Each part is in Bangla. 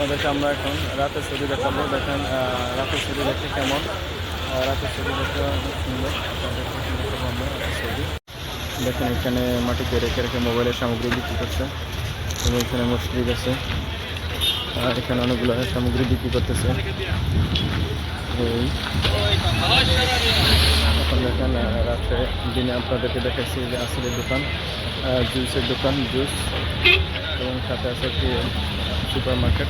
আপনাদেরকে আমরা এখন রাতের ছবি দেখাবো। দেখেন রাতের ছবি দেখতে কেমন? রাতের ছবি দেখতে অনেক সুন্দর। ছবি। দেখেন, এখানে মাটিতে রেখে রেখে মোবাইলের সামগ্রী বিক্রি করছে। এবং এখানে মসজিদ আছে। আর এখানে অনেকগুলো সামগ্রী বিক্রি করতেছে। এখন দেখেন রাত্রে দিনে আপনাদেরকে দেখাচ্ছি যে আসলের দোকান জুসের দোকান, জুস। এবং সাথে আছে একটি সুপার মার্কেট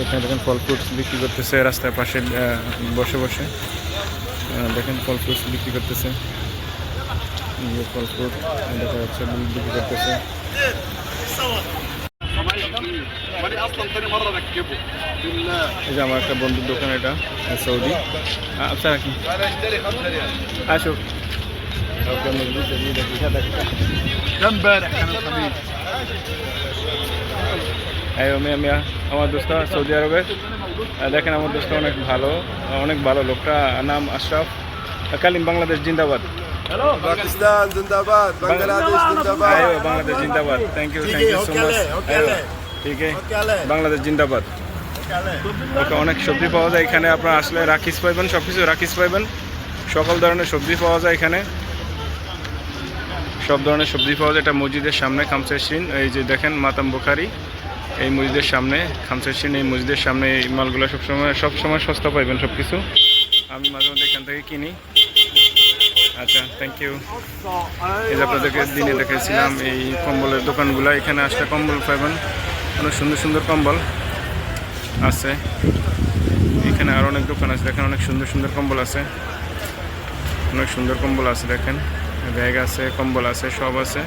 এখানে দেখেন ফল ফ্রুটস বিক্রি করতেছে রাস্তার পাশে আহ, বসে বসে আহ, দেখেন ফল ফ্রুটস বিক্রি করতেছে এই যে ফল ফ্রুট দেখা যাচ্ছে বিক্রি করতেছে ماني اصلا ثاني مره ركبه بالله এই যে আমার একটা বন্ধুর দোকান এটা আহ, সৌদি আহ, আচ্ছা রাখি انا اشتري 5 ريال আসো ওকে মুরগি চলিয়ে দেখি সাদা ده امبارح كان الخميس আমি আমার দোস্ত সৌদি আরবের দেখেন আমার দোস্ত অনেক ভালো অনেক ভালো লোকটা নাম আশরাফ। কালিম বাংলাদেশ জিন্দাবাদ। বাংলাদেশ জিন্দাবাদ। Thank you thank you so much ঠিক বাংলাদেশ জিন্দাবাদ। অনেক সবজি পাওয়া যায় এখানে। আপনার আসলে রাখিস পাইবেন সব কিছু রাখিস পাইবেন। সকল ধরনের সবজি পাওয়া যায় এখানে। সব ধরনের সবজি পাওয়া যায়। এটা মসজিদের সামনে কামসের সিন। এই যে দেখেন মাতাম বুখারি। এই মসজিদের সামনে খামসেসিন এই মসজিদের সামনে এই মালগুলো সবসময় সবসময় সস্তা পাইবেন সব কিছু আমি মাঝে মধ্যে এখান থেকে কিনি। আচ্ছা থ্যাংক ইউ এই আপনাদেরকে দিনে দেখেছিলাম এই কম্বলের দোকানগুলো। এখানে আসলে কম্বল পাইবেন। অনেক সুন্দর সুন্দর কম্বল আছে। এখানে আর অনেক দোকান আছে। দেখেন অনেক সুন্দর সুন্দর কম্বল আছে। অনেক সুন্দর কম্বল আছে, দেখেন। ব্যাগ আছে, কম্বল আছে, সব আছে।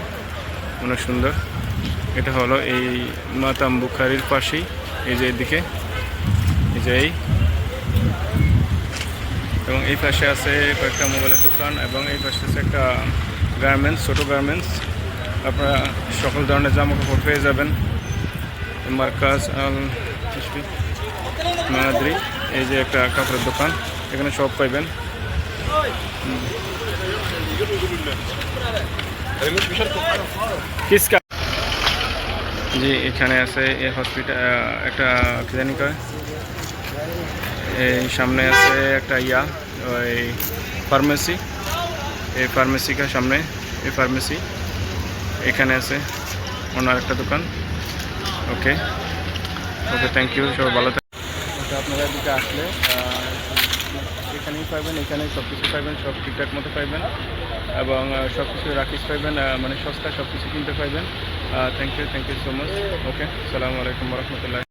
অনেক সুন্দর। এটা হলো এই মাতাম বুখারির পাশেই। এই যে এদিকে। এই যে এই। এবং এই পাশে আছে কয়েকটা মোবাইলের দোকান এবং এই পাশে আছে একটা গার্মেন্টস ছোটো গার্মেন্টস আপনারা সকল ধরনের জামা কাপড় পেয়ে যাবেন। মার্কাজ আল এই যে একটা কাপড়ের দোকান। এখানে সব পাইবেন। কিসকা? জি, এখানে আছে এ হসপিটাল একটা, কি জানি কয়? এই সামনে আছে একটা ইয়া, ওই ফার্মেসি। এই ফার্মেসিকার সামনে, এই ফার্মেসি। এখানে আছে, ওনার একটা দোকান। ওকে। ওকে, থ্যাংক ইউ, সবাই ভালো থাকবেন আপনারা এদিকে আসলে এখানেই পাইবেন এখানে সব কিছু পাবেন সব ঠিকঠাক মতো পাইবেন এবং সব কিছু রাখিস পাইবেন আহ, মানে সস্তা সব কিছু কিনতে পাইবেন thank you thank you so much okay সালামু আলাইকুম রহমতুল্লাহ।